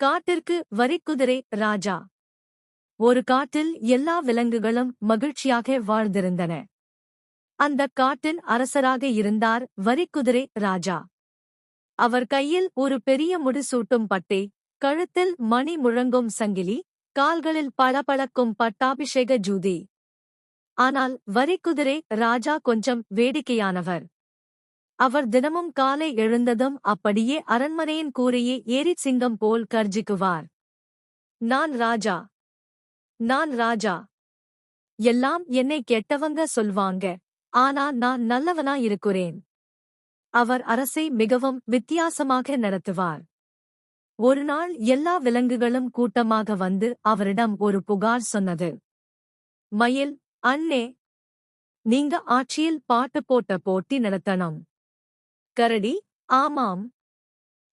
காட்டிற்கு வரிக்குதிரை ராஜா. ஒரு காட்டில் எல்லா விலங்குகளும் மகிழ்ச்சியாக வாழ்ந்திருந்தன. அந்த காட்டின் அரசராக இருந்தார் வரிக்குதிரை ராஜா. அவர் கையில் ஒரு பெரிய முடிசூட்டும் பட்டை கழுத்தில் மணி முழங்கும் சங்கிலி கால்களில் பளபளக்கும் பட்டாபிஷேக ஜூதி. ஆனால் வரிக்குதிரை ராஜா கொஞ்சம் வேடிக்கையானவர். அவர் தினமும் காலை எழுந்ததும் அப்படியே அரண்மனையின் கூரையே ஏறிச் சிங்கம் போல் கர்ஜிக்குவார். நான் ராஜா. நான் ராஜா. எல்லாம் என்னை கெட்டவங்க சொல்வாங்க. ஆனா நான் நல்லவனா இருக்கிறேன் அவர் அரசை மிகவும் வித்தியாசமாக நடத்துவார். ஒரு நாள் எல்லா விலங்குகளும் கூட்டமாக வந்து அவரிடம் ஒரு புகார் சொன்னது. மயில் அண்ணே. நீங்க ஆட்சியில் பாட்டு போட்ட போட்டி நடத்தணும். கரடி ஆமாம்.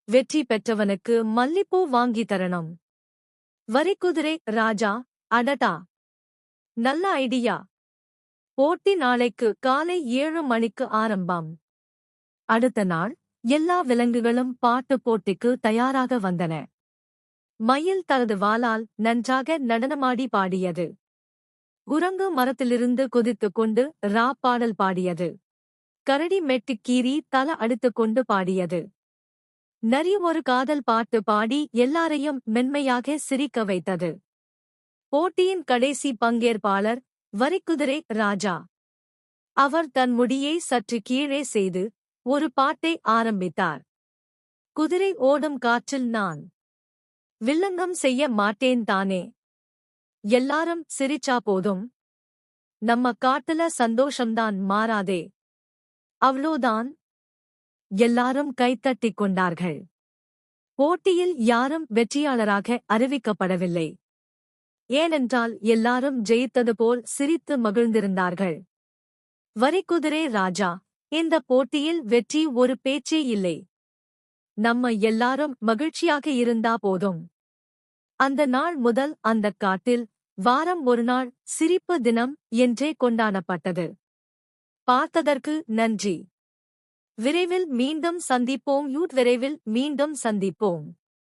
வெற்றி பெற்றவனுக்கு மல்லிப்பூ வாங்கி தரணும். வரிக்குதிரை ராஜா அடடா. நல்ல ஐடியா. போட்டி நாளைக்கு காலை ஏழு மணிக்கு ஆரம்பம். அடுத்த நாள் எல்லா விலங்குகளும் பாட்டு போட்டிக்கு தயாராக வந்தன. மயில் தனது வாளால் நன்றாக நடனமாடி பாடியது. குரங்கு மரத்திலிருந்து குதித்துக் கொண்டு ரா பாடல் பாடியது. கரடி மெட்டுக் கீறி தல அடித்துக் கொண்டு பாடியது. நரி ஒரு காதல் பாட்டு பாடி எல்லாரையும் மென்மையாக சிரிக்க வைத்தது. போட்டியின் கடைசி பங்கேற்பாளர் வரிக்குதிரை ராஜா. அவர் தன் முடியை சற்று கீழே செய்து ஒரு பாட்டை ஆரம்பித்தார். குதிரை ஓடும் காற்றில் நான். வில்லங்கம் செய்ய மாட்டேன் தானே. எல்லாரும் சிரிச்சா போதும். நம்ம காட்டுல சந்தோஷம்தான் மாறாதே. அவ்ளோதான். எல்லாரும் கைத்தட்டிக் கொண்டார்கள். போட்டியில் யாரும் வெற்றியாளராக அறிவிக்கப்படவில்லை. ஏனென்றால் எல்லாரும் ஜெயித்தது போல் சிரித்து மகிழ்ந்திருந்தார்கள். வரிக்குதிரே ராஜா இந்த போட்டியில் வெற்றி ஒரு பேச்சே இல்லை. நம்ம எல்லாரும் மகிழ்ச்சியாக இருந்தா போதும். அந்த நாள் முதல் அந்தக் காட்டில் வாரம் ஒரு நாள் சிரிப்பு தினம் என்றே கொண்டாடப்பட்டது. பார்த்ததற்கு நன்றி. விரைவில் மீண்டும் சந்திப்போம். யூட் விரைவில் மீண்டும் சந்திப்போம்.